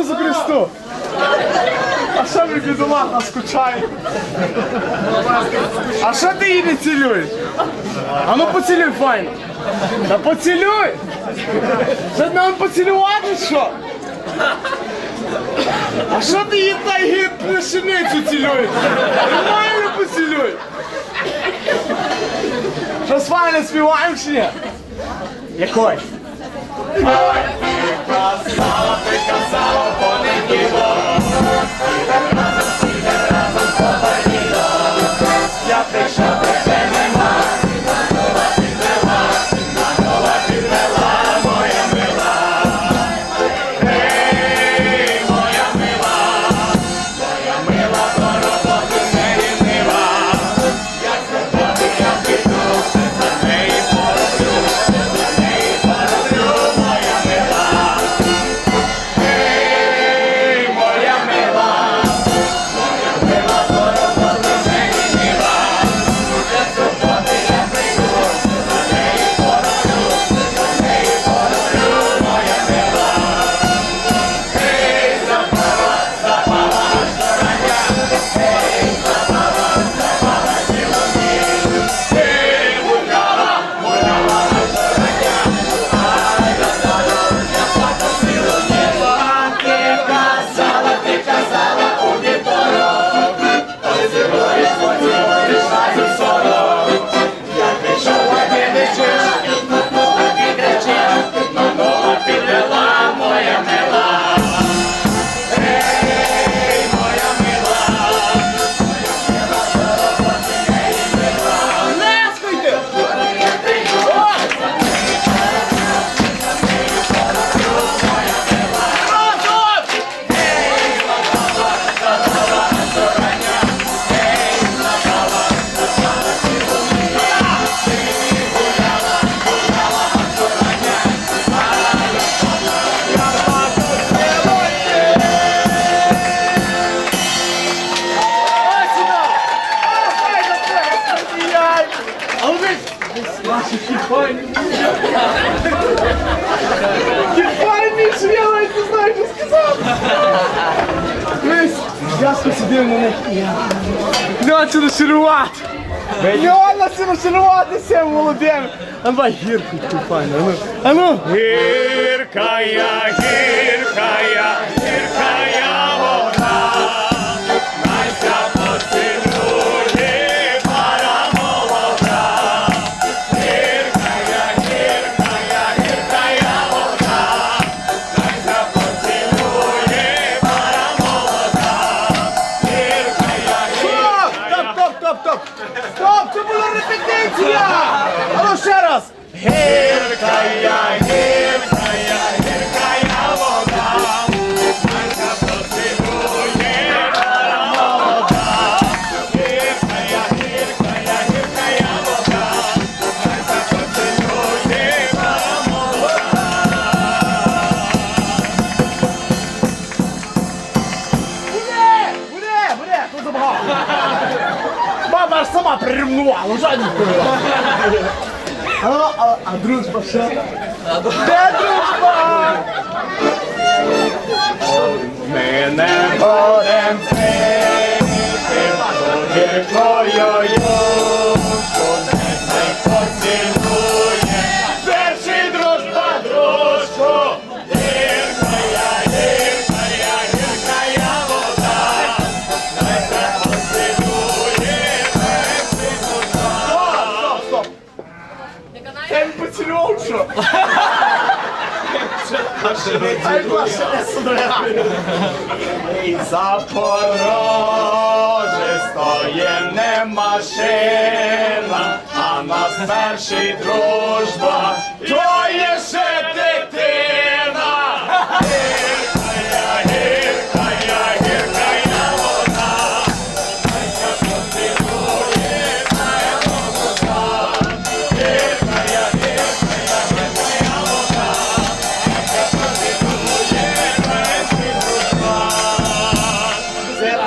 Ісусу Христу! А що ви бідолаха скучає? А що ти її не цілюєш? А ну поцілюй файно. Та поцілюй! Це нам поцілувати що? А що ти її та плешеницю цілюєш? Нормально поцілюй! Що з вами співаємо чи ні? Якої? А я посидів на них. Льося нашарувати. Льося нашаруватися молодим. А давай гірку ту файну. А ну. А ну. Гіркая, гіркая, гіркая Баба аж сама прирівнувала, жадненько. А, а, а дружба що? Де дружба? Мене не ти, пити, гіркою юшку, що? Ай, Маша, не сюди. І Запорожець стоє не машина, а нас перший дружба, то є ще дитина.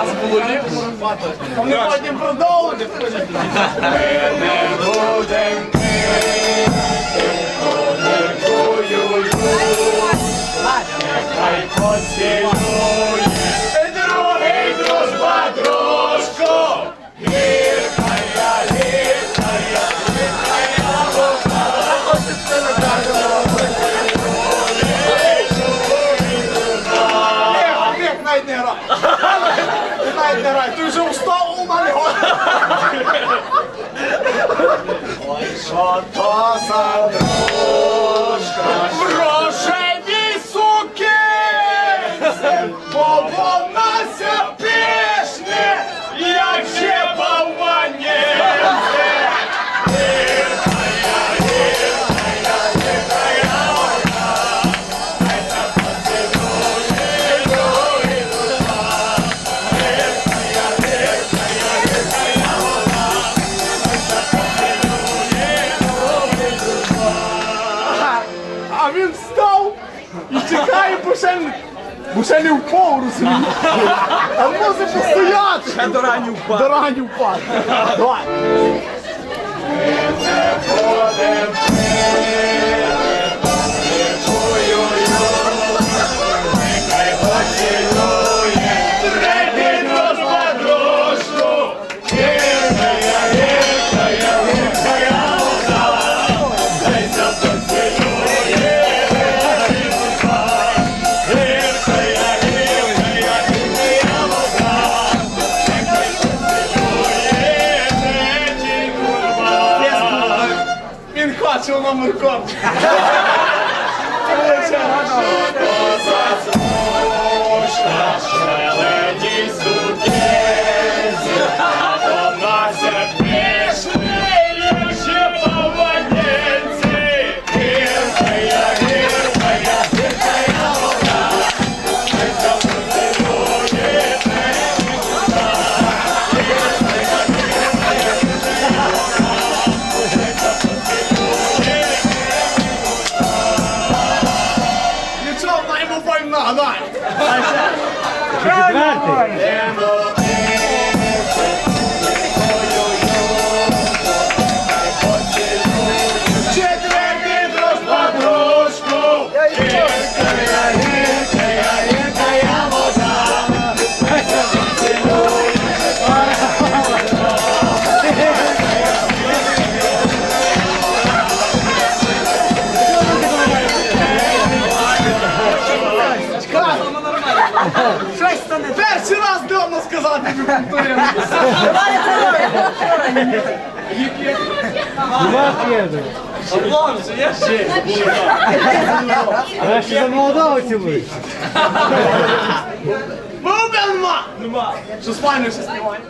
Раз було ліпше. Ми потім продовжимо. Ми не будем пити, Давай, давай, ты уже устал, умоляю! Ще не впав, розумієш? А може постояти. Ще до рані впав. До рані впав. Давай. Хоче номер код. Я ще за молодого цілуюсь. Ми нема. Нема. Що спальню все знімаємо?